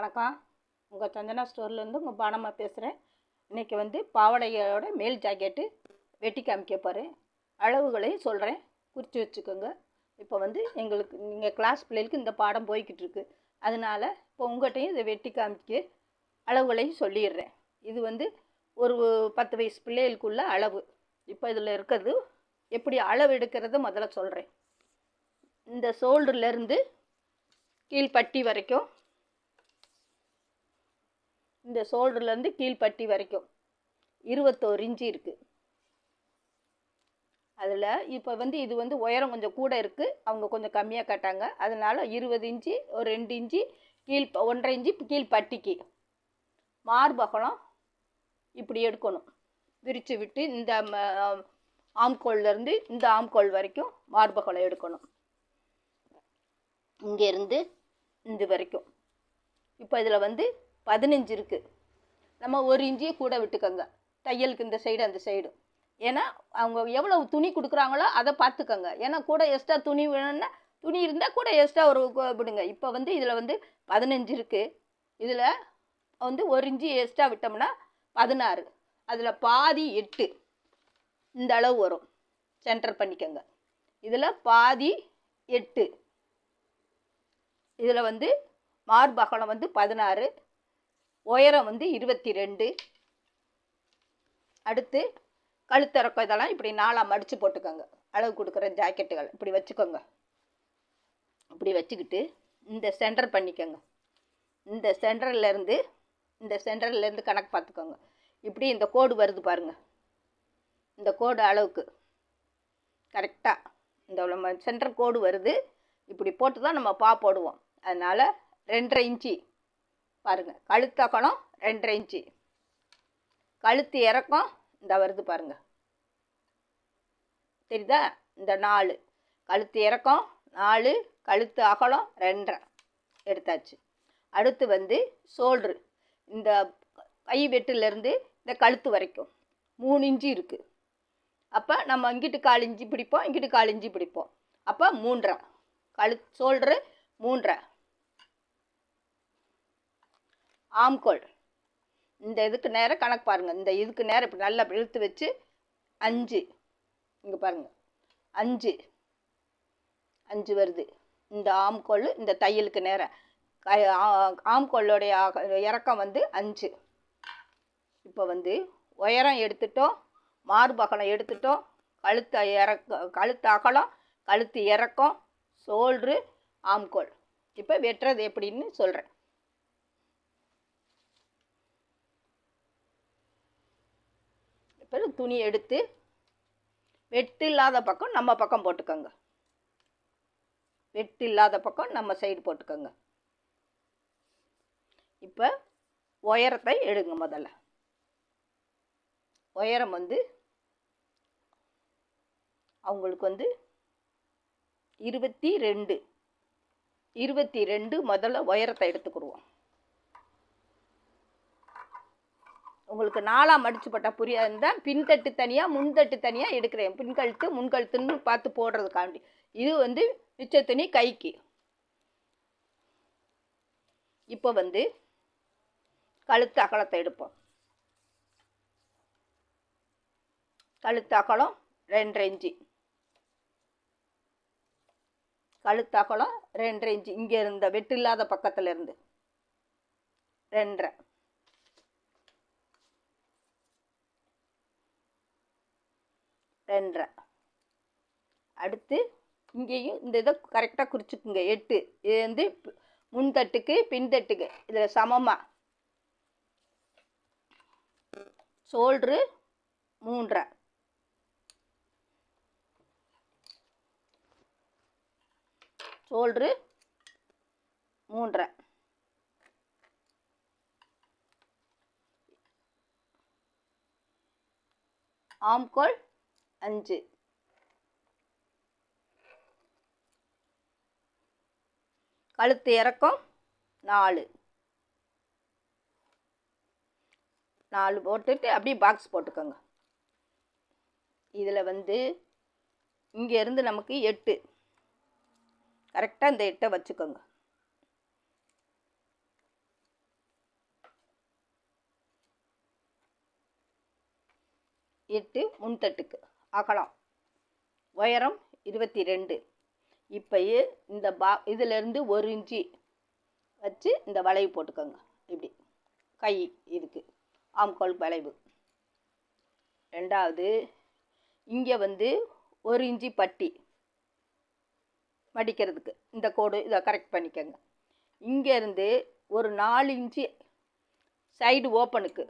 வணக்கம். உங்கள் சந்தனா ஸ்டோர்லேருந்து உங்கள் பானம்மா பேசுகிறேன் இன்றைக்கி வந்து பாவாடையோட மேல் ஜாக்கெட்டு வெட்டி காமிக்க போகிறேன் அளவுகளையும் சொல்கிறேன் குறித்து வச்சுக்கோங்க. இப்போ வந்து எங்களுக்கு நீங்கள் கிளாஸ் பிள்ளைகளுக்கு இந்த பாடம் போய்கிட்டு இருக்கு. அதனால் இப்போ உங்கள்கிட்டையும் இதை வெட்டி காமிக்க அளவுகளையும் சொல்லிடுறேன். இது வந்து ஒரு பத்து வயசு பிள்ளைகளுக்குள்ள அளவு. இப்போ இதில் இருக்கிறது எப்படி அளவு எடுக்கிறத முதல்ல சொல்கிறேன் இந்த ஷோல்டர்லேருந்து கீழ்பட்டி வரைக்கும் இந்த ஷோல்டர்லேருந்து கீழ்ப்பட்டி வரைக்கும். இருபத்தோரு இன்ச்சு இருக்குது அதில் இப்போ வந்து இது வந்து உயரம் கொஞ்சம் கூட இருக்குது அவங்க கொஞ்சம் கம்மியாக கேட்டாங்க. அதனால் இருபது இன்ச்சு ஒரு ரெண்டு இன்ச்சு கீழ் ஒன்றரை இன்ச்சு கீழ்ப்பட்டிக்கு. மார்பகலம் இப்படி எடுக்கணும். விரித்து விட்டு இந்த ம- ஆம்கோல்லேருந்து இந்த ஆம்கோல் வரைக்கும் மார்பகலம் எடுக்கணும். இங்கேருந்து இந்த வரைக்கும். இப்போ இதில் வந்து பதினஞ்சு இருக்குது நம்ம ஒரு இன்ச்சியை கூட விட்டுக்கோங்க. தையலுக்கு இந்த சைடு அந்த சைடு ஏன்னா அவங்க எவ்வளோ துணி கொடுக்குறாங்களோ அதை பார்த்துக்கோங்க. ஏன்னா கூட எக்ஸ்ட்ரா துணி வேணும்னா துணி இருந்தால் கூட எக்ஸ்ட்ரா ஒரு விடுங்க. இப்போ வந்து இதில் வந்து பதினஞ்சு இருக்குது இதில் வந்து ஒரு இன்ச்சு எக்ஸ்ட்ரா விட்டோம்னா பதினாறு. அதில் பாதி எட்டு. இந்த அளவு வரும். சென்டர் பண்ணிக்கோங்க. இதில் பாதி எட்டு. இதில் வந்து மார்பகலம் வந்து பதினாறு. உயரம் வந்து இருபத்தி ரெண்டு அடுத்து கழுத்திறக்கம் இதெல்லாம் இப்படி நாலாக மடித்து போட்டுக்கோங்க. அளவு கொடுக்குற ஜாக்கெட்டுகள். இப்படி வச்சுக்கோங்க. இப்படி வச்சுக்கிட்டு இந்த சென்டர் பண்ணிக்கோங்க. இந்த சென்டர்லேருந்து இந்த சென்டர்லேருந்து கணக்கு பார்த்துக்கோங்க. இப்படி இந்த கோடு வருது பாருங்க. இந்த கோடு அளவுக்கு. கரெக்டாக இந்த சென்டர் கோடு வருது. இப்படி போட்டு தான் நம்ம பா போடுவோம். அதனால் ரெண்டரை இன்ச்சு பாருங்கள் கழுத்தகலம் ரெண்டரை இன்ச்சு. கழுத்து இறக்கம் இந்த வருது பாருங்க. தெரியுதா? இந்த நாலு. கழுத்து இறக்கம் நாலு. கழுத்து அகலம் ரெண்டரை. எடுத்தாச்சு. அடுத்து வந்து ஷோல்ட்ரு இந்த கை வெட்டிலேருந்து இந்த கழுத்து வரைக்கும். மூணு இன்ச்சு இருக்குது அப்போ நம்ம இங்கிட்டு கால் இஞ்சி பிடிப்போம் இங்கிட்டு கால் இஞ்சி பிடிப்போம். அப்போ மூன்றரை. கழு ஷோல்ட்ரு மூன்றரை. ஆம்கோல் இந்த இதுக்கு நேரம் கணக்கு பாருங்கள் இந்த இதுக்கு நேரம் இப்படி நல்லா இழுத்து வச்சு அஞ்சு. இங்கே பாருங்கள் அஞ்சு. அஞ்சு வருது. இந்த ஆம்கோல் இந்த தையலுக்கு நேரம் ஆம்கோளுடைய இறக்கம் வந்து அஞ்சு. இப்போ வந்து உயரம் எடுத்துட்டோம். மார்பகலம் எடுத்துட்டோம். கழுத்து இறக்க கழுத்து அகலம் கழுத்து இறக்கம் சோல்ரு ஆம்கோல் இப்போ வெட்டுறது எப்படின்னு சொல்கிறேன் பிறகு துணி எடுத்து வெட்டு இல்லாத பக்கம் நம்ம பக்கம் போட்டுக்கோங்க. வெட்டு இல்லாத பக்கம் நம்ம சைடு போட்டுக்கோங்க. இப்போ உயரத்தை எடுங்க முதல்ல. உயரம் வந்து அவங்களுக்கு வந்து இருபத்தி ரெண்டு. இருபத்தி ரெண்டு முதல்ல உயரத்தை எடுத்துக்கிடுவோம் உங்களுக்கு நாலாம் மடிச்சு போட்டால் புரியா இருந்தால் பின்தட்டு தனியாக முன்தட்டு தனியாக எடுக்கிறேன். பின்கழுத்து முன்கழுத்துன்னு பார்த்து போடுறதுக்காண்டி. இது வந்து மிச்ச துணி கைக்கு. இப்போ வந்து கழுத்து அகலத்தை எடுப்போம். கழுத்து அகலம் ரெண்டரை இன்ச்சு. கழுத்து அகலம் ரெண்டரை இன்ச்சு. இங்கே இருந்த வெட்டு இல்லாத பக்கத்தில் இருந்து. ரெண்டரை. ரெண்டரை அடுத்து இங்கேயும் இந்த இதை கரெக்டாக குறிச்சிக்குங்க. எட்டு. இது வந்து முன்தட்டுக்கு பின்தட்டுக்கு இதில் சமமாக சோல்ட்ரு மூன்றரை சோல்ட்ரு மூன்றரை ஆம்கோல் அஞ்சு. கழுத்து இறக்கம் நாலு. நாலு போட்டுட்டு அப்படியே பாக்ஸ் போட்டுக்கோங்க. இதில் வந்து இங்கேருந்து நமக்கு எட்டு. கரெக்டாக இந்த எட்டை வச்சுக்கோங்க. எட்டு முன்தட்டுக்கு அகலம். உயரம் இருபத்தி ரெண்டு இப்போ இந்த பா இதிலேருந்து ஒரு இன்ச்சி வச்சு இந்த வளைவு போட்டுக்கோங்க. இப்படி. கை இதுக்கு ஆம்கோல் வளைவு. ரெண்டாவது இங்கே வந்து ஒரு இன்ச்சி பட்டி மடிக்கிறதுக்கு. இந்த கோடு இதை கரெக்ட் பண்ணிக்கோங்க. இங்கேருந்து ஒரு நாலு இன்ச்சி சைடு ஓப்பனுக்கு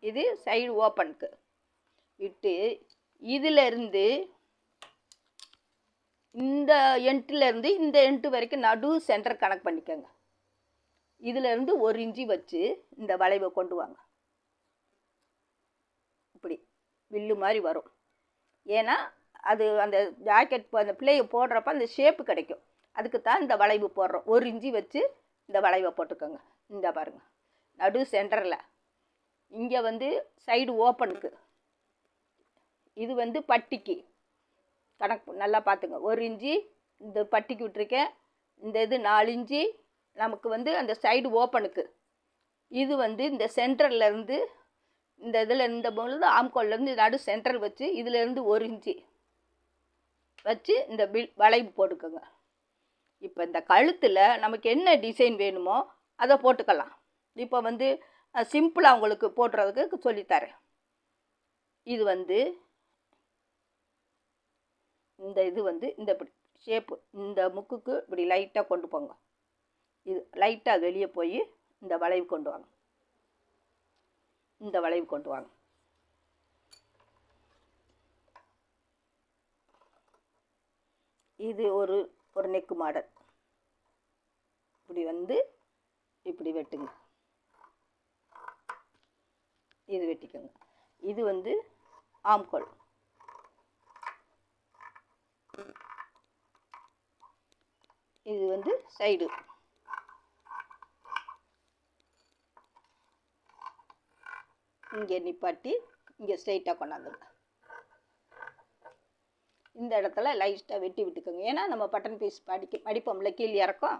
இது சைடு ஓப்பனுக்கு விட்டு இதிலிருந்து இந்த எண்ட்லேருந்து இந்த எண்ட்டு வரைக்கும் நடு சென்டர் கணக்கு பண்ணிக்கோங்க. இதிலேருந்து ஒரு இஞ்சி வச்சு இந்த வளைவை கொண்டு வாங்க. இப்படி வில்லு மாதிரி வரும். ஏன்னா அது அந்த ஜாக்கெட் அந்த பிள்ளையை போடுறப்ப அந்த ஷேப்பு கிடைக்கும். அதுக்கு தான் இந்த வளைவு போடுறோம். ஒரு இஞ்சி வச்சு இந்த வளைவை போட்டுக்கோங்க. இந்த பாருங்கள் நடு சென்டரில் இங்கே வந்து சைடு ஓப்பனுக்கு இது வந்து பட்டிக்கு. கணக்கு நல்லா பார்த்துங்க. ஒரு இஞ்சி இந்த பட்டிக்கு விட்டுருக்கேன். இந்த இது நாலு இன்ச்சி நமக்கு வந்து அந்த சைடு ஓப்பனுக்கு. இது வந்து இந்த சென்டர்லேருந்து இந்த இதில் இருந்த பொழுது ஆம்கோல்லேருந்து நடு சென்டர் வச்சு இதிலேருந்து ஒரு இன்ச்சி வச்சு இந்த பில் வளைவு போட்டுக்கோங்க. இப்போ இந்த கழுத்தில் நமக்கு என்ன டிசைன் வேணுமோ அதை போட்டுக்கலாம். இப்போ வந்து சிம்பிளாக உங்களுக்கு போடுறதுக்கு சொல்லித்தரேன். இது வந்து இந்த இது வந்து இந்த இப்படி ஷேப்பு இந்த முக்குக்கு இப்படி லைட்டாக கொண்டு போங்க. இது லைட்டாக வெளியே போய் இந்த வளைவு கொண்டு வாங்க. இந்த வளைவு கொண்டு வாங்க. இது ஒரு ஒரு நெக்கு மாடல். இப்படி வந்து இப்படி வெட்டுங்க. இது வெட்டிக்கோங்க. இது வந்து ஆம்கோல். இது வந்து சைடு இங்கே நிப்பாட்டி இங்கே ஸ்ட்ரைட்டாக கொண்டாந்துருங்க. இந்த இடத்துல லைட்டாக வெட்டி விட்டுக்கோங்க. ஏன்னா நம்ம பட்டன் பீஸ் படிக்க படிப்போம்ல கீழ் இறக்கும்.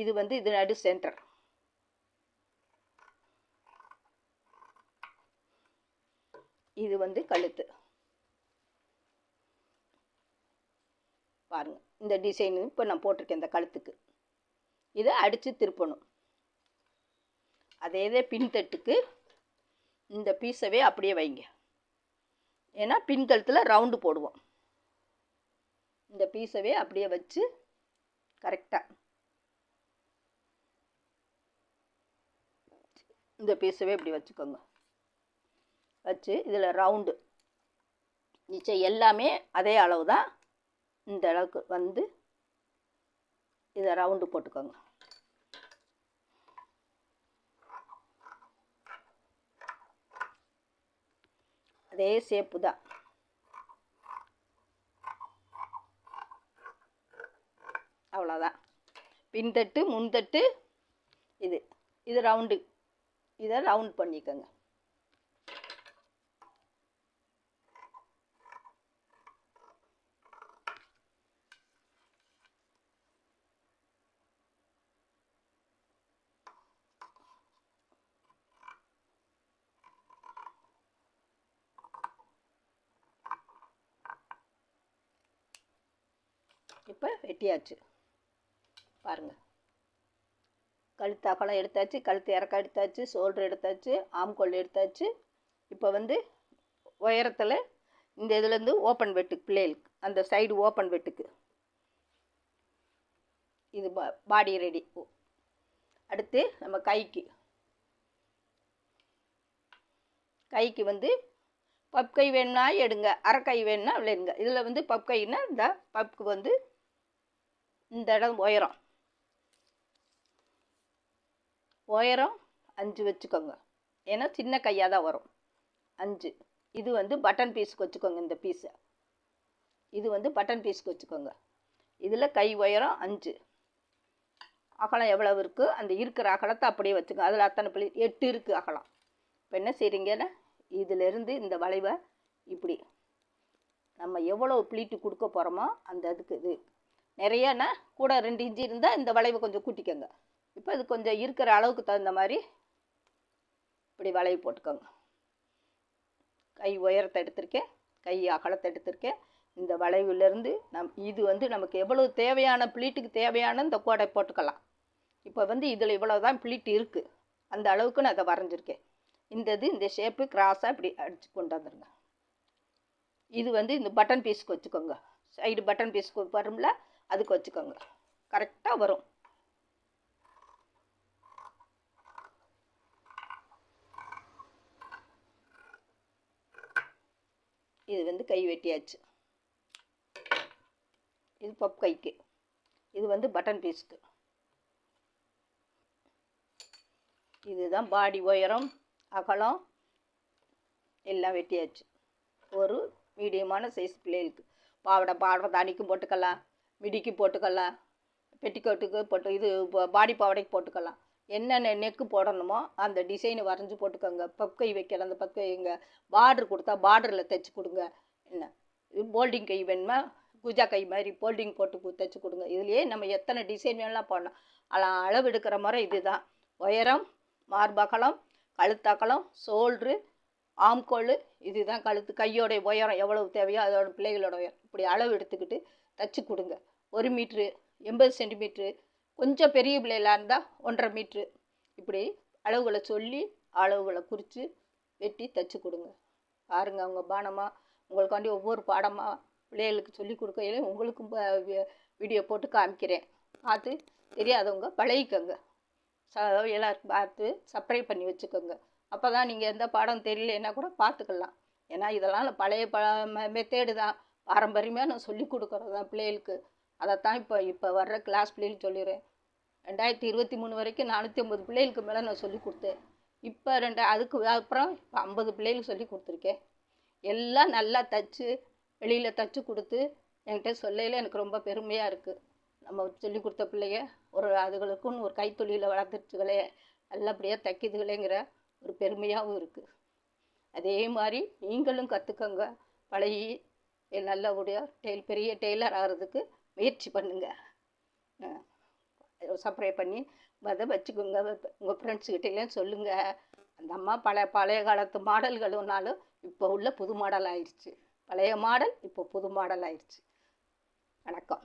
இது வந்து இது நடு சென்டர் இது வந்து கழுத்து. பாருங்கள் இந்த டிசைன் இப்போ நான் போட்டிருக்கேன் இந்த கழுத்துக்கு. இதை அடித்து திருப்பணும். அதே இதே பின்தட்டுக்கு இந்த பீஸவே அப்படியே வைங்க. ஏன்னா பின்கழுத்தில் ரவுண்டு போடுவோம். இந்த பீஸவே அப்படியே வச்சு கரெக்டாக இந்த பீஸவே இப்படி வச்சுக்கோங்க. வச்சு இதில் ரவுண்டு நிச்சயம் எல்லாமே அதே அளவு தான் இந்த அளவுக்கு வந்து இதை ரவுண்டு போட்டுக்கோங்க. அதே ஷேப்பு தான். அவ்வளோதான் பின்தட்டு முன்தட்டு இது. இது ரவுண்டு இதை ரவுண்ட் பண்ணிக்கோங்க. இப்போ வெட்டியாச்சு. பாருங்கள் கழுத்து அகலம் எடுத்தாச்சு கழுத்து இறக்க எடுத்தாச்சு ஷோல்டர் எடுத்தாச்சு ஆம்கோல் எடுத்தாச்சு. இப்போ வந்து உயரத்தில் இந்த இதுலேருந்து ஓப்பன் வெட்டுக்கு பிள்ளைகளுக்கு அந்த சைடு ஓப்பன் வெட்டுக்கு. இது பா பாடி ரெடி. அடுத்து நம்ம கைக்கு. கைக்கு வந்து பப் கை வேணும்னா எடுங்க அரை கை வேணும்னா விளையுங்க இதில் வந்து பப் கைன்னா இந்த பப்புக்கு வந்து இந்த இடம் உயரம். உயரம் அஞ்சு வச்சுக்கோங்க. ஏன்னா சின்ன கையாக தான் வரும். அஞ்சு. இது வந்து பட்டன் பீஸுக்கு வச்சுக்கோங்க இந்த பீஸை இது வந்து பட்டன் பீஸுக்கு வச்சுக்கோங்க. இதில் கை உயரம் அஞ்சு. அகலம் எவ்வளவு இருக்குது அந்த இருக்கிற அகலத்தை அப்படியே வச்சுக்கோங்க. அதில் அத்தனை பிள்ளை எட்டு இருக்குது அகலம். இப்போ என்ன செய்கிறீங்கன்னா இதிலிருந்து இந்த வளைவை இப்படி. நம்ம எவ்வளோ ப்ளீட்டு கொடுக்க போகிறோமோ அந்த அதுக்கு இது. நிறையனா கூட ரெண்டு இஞ்சி இருந்தால் இந்த வளைவை கொஞ்சம் கூட்டிக்கோங்க. இப்போ இது கொஞ்சம் இருக்கிற அளவுக்கு தகுந்த மாதிரி இப்படி வளைவு போட்டுக்கோங்க. கை உயரத்தை எடுத்திருக்கேன். கை அகலத்தை எடுத்திருக்கேன். இந்த வளைவுலேருந்து நம் இது வந்து நமக்கு எவ்வளவு தேவையான ப்ளீட்டுக்கு தேவையான இந்த கோடை போட்டுக்கலாம். இப்போ வந்து இதில் இவ்வளோ தான் ப்ளீட் இருக்குது அந்த அளவுக்கு நான் அதை வரைஞ்சிருக்கேன். இந்த இது இந்த ஷேப்பு கிராஸாக இப்படி அடித்து கொண்டு வந்துருங்க. இது வந்து இந்த பட்டன் பீஸ்க்கு வச்சுக்கோங்க. சைடு பட்டன் பீஸ்க்கு வரும்ல அதுக்கு வச்சுக்கோங்க. கரெக்டாக வரும். இது வந்து கை வெட்டியாச்சு. இது பப் கைக்கு. இது வந்து பட்டன் பீஸுக்கு. இதுதான் பாடி உயரம் அகலம் எல்லாம் வெட்டியாச்சு. ஒரு மீடியமான சைஸ் பிள்ளைகளுக்கு. பாவாடை பாவாடை தானிக்கும் போட்டுக்கலாம். மிடிக்கு போட்டுக்கலாம் பெட்டிக்கோட்டுக்கு போட்டு இது பாடி பாவாடைக்கு போட்டுக்கலாம். என்னென்ன நெக்கு போடணுமோ அந்த டிசைனை வரைஞ்சி போட்டுக்கோங்க. பக்கை வைக்கல அந்த பக்கை இங்கே பார்டர் கொடுத்தா பார்டரில் தைச்சி கொடுங்க. என்ன? இது போல்டிங் கை வேணுமா? குஜா கை மாதிரி போல்டிங் போட்டு தைச்சி கொடுங்க. இதுலேயே நம்ம எத்தனை டிசைன் வேணாலும் போடலாம். ஆனால் அளவு எடுக்கிற முறை இதுதான். உயரம் மார்பகலம் கழுத்தகலம் சோல்ரு ஆம்கோல் இதுதான் கழுத்து. கையோடைய உயரம் எவ்வளவு தேவையோ அதோட பிள்ளைகளோட உயரம். இப்படி அளவு எடுத்துக்கிட்டு தச்சு கொடுங்க. ஒரு மீட்ரு எண்பது சென்டிமீட்ரு கொஞ்சம் பெரிய பிள்ளைகளாக இருந்தால் ஒன்றரை மீட்ரு. இப்படி அளவுகளை சொல்லி அளவுகளை குறித்து வெட்டி தச்சு கொடுங்க. பாருங்க அவங்க பானமாக உங்களுக்காண்டி ஒவ்வொரு பாடமாக பிள்ளைகளுக்கு சொல்லி கொடுக்கையில உங்களுக்கும் ப- வீடியோ போட்டு காமிக்கிறேன். பார்த்து தெரியாதவங்க பழகிக்கோங்க. ச எல்லாருக்கும் பார்த்து சப்ரை பண்ணி வச்சுக்கோங்க. அப்போ தான் நீங்கள் எந்த பாடம் தெரியலன்னா கூட பார்த்துக்கலாம். ஏன்னா இதெல்லாம் பழைய ப மெத்தேடு தான். பாரம்பரியமாக நான் சொல்லி கொடுக்குறது தான் பிள்ளைகளுக்கு. அதைத்தான் இப்போ இப்போ வர்ற கிளாஸ் பிள்ளைகளுக்கு சொல்லிடுறேன். ரெண்டாயிரத்தி இருபத்தி மூணு வரைக்கும் நானூற்றி ஐம்பது பிள்ளைகளுக்கு மேலே நான் சொல்லி கொடுத்தேன். இப்போ ரெண்டு அதுக்கு அப்புறம் இப்போ ஐம்பது பிள்ளைகளுக்கு சொல்லி கொடுத்துருக்கேன். எல்லாம் நல்லா தச்சு வெளியில் தச்சு கொடுத்து என்கிட்ட சொல்லையில் எனக்கு ரொம்ப பெருமையாக இருக்குது நம்ம சொல்லி கொடுத்த பிள்ளைங்க ஒரு அதுகளுக்குன்னு ஒரு கைத்தொழிலை வளர்த்துருச்சுகளே நல்லபடியாக தைக்குதுகளேங்கிற ஒரு பெருமையாகவும் இருக்குது அதே மாதிரி நீங்களும் கற்றுக்கோங்க பழகி நல்லபடியாக டெய்ல் பெரிய டெய்லர் ஆகிறதுக்கு முயற்சி பண்ணுங்கள் சப்ரை பண்ணி அதை வச்சுக்கோங்க உங்கள் ஃப்ரெண்ட்ஸுக்கிட்டேயும் சொல்லுங்கள் அந்த அம்மா பழைய பழைய காலத்து மாடல்களும்னாலும் இப்போ உள்ள புது மாடல் ஆயிடுச்சு பழைய மாடல் இப்போ புது மாடல் ஆயிடுச்சு வணக்கம்.